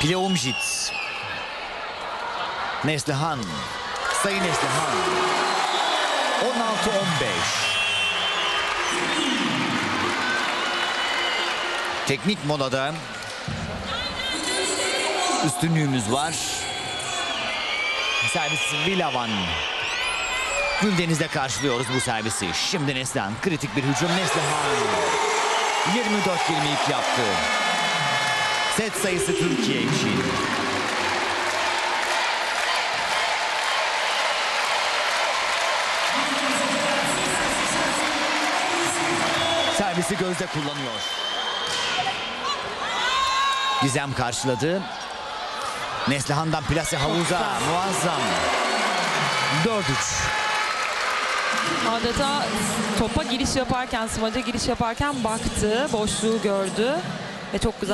Pleumjit. Neslihan. Sayın Neslihan. 16-15. Teknik molada üstünlüğümüz var. Servis Vilavan. Güldeniz'de karşılıyoruz bu servisi. Şimdi Neslihan. Kritik bir hücum Neslihan. 24-22 yaptı. Set sayısı Türkiye için. Servisi gözde kullanıyor. Gizem karşıladı. Neslihan'dan plase havuza. Muazzam. 4-3. Adeta topa giriş yaparken, smaca giriş yaparken baktı, boşluğu gördü ve çok güzel